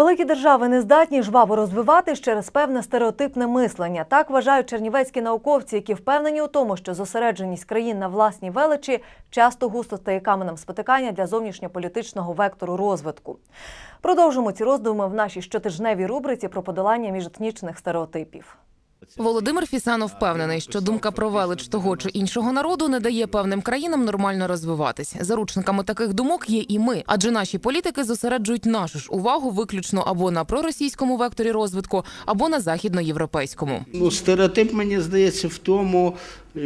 Великі держави не здатні жваво розвиватись через певне стереотипне мислення. Так вважають чернівецькі науковці, які впевнені у тому, що зосередженість країн на власній величі часто густо стає каменем спотикання для зовнішньополітичного вектору розвитку. Продовжимо ці роздуми в нашій щотижневій рубриці про подолання міжетнічних стереотипів. Володимир Фісанов впевнений, що думка про велич того чи іншого народу не дає певним країнам нормально розвиватись. Заручниками таких думок є і ми, адже наші політики зосереджують нашу ж увагу виключно або на проросійському векторі розвитку, або на західноєвропейському. Ну, стереотип, мені здається, в тому,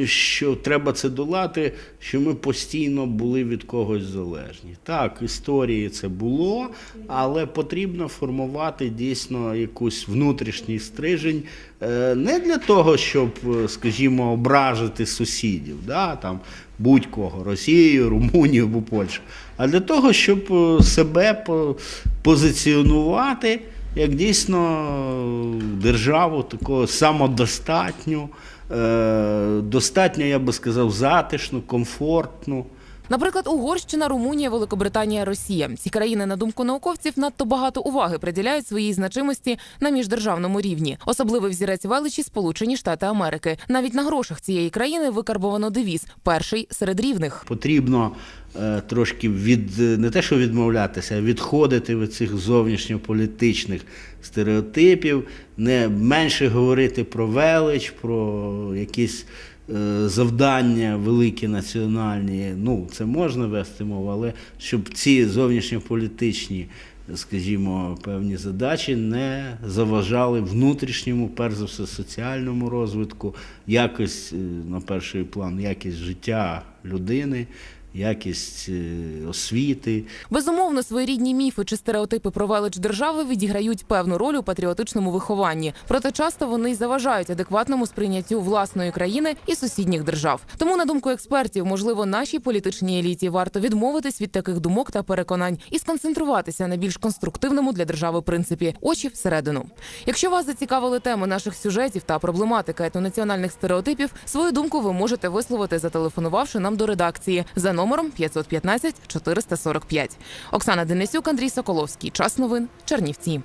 що треба це долати, що ми постійно були від когось залежні. Так, історії це було, але потрібно формувати дійсно якусь внутрішній стрижень е, не для того, щоб, е, скажімо, ображити сусідів, да, там, будь-кого, Росію, Румунію або Польщу, а для того, щоб е, себе позиціонувати як дійсно державу такого самодостатню, достатньо, я би сказав, затишну, комфортну. Наприклад, Угорщина, Румунія, Великобританія, Росія. Ці країни, на думку науковців, надто багато уваги приділяють своїй значимості на міждержавному рівні. Особливий взірець величі Сполучені Штати Америки. Навіть на грошах цієї країни викарбовано девіз перший серед рівних. Потрібно е, трошки від не те, що відмовлятися, а відходити від цих зовнішньополітичних стереотипів, не менше говорити про велич, про якісь е, завдання великі національні. Ну, це можна вести мову, але щоб ці зовнішньополітичні. Скажімо, певні задачі не заважали внутрішньому, перш за все, соціальному розвитку, якість е, на перший план, якість життя людини, якість е, освіти. Безумовно, своєрідні міфи чи стереотипи про велич держави відіграють певну роль у патріотичному вихованні. Проте часто вони й заважають адекватному сприйняттю власної країни і сусідніх держав. Тому, на думку експертів, можливо, нашій політичній еліті варто відмовитись від таких думок та переконань і сконцентруватися на більш конструктивному для держави принципі очі всередину. Якщо вас зацікавили теми наших сюжетів та проблематика етнонаціональних стереотипів, свою думку ви можете висловити, зателефонувавши нам до редакції за номером 515 445. Оксана Денисюк, Андрій Соколовський. Час новин Чернівці.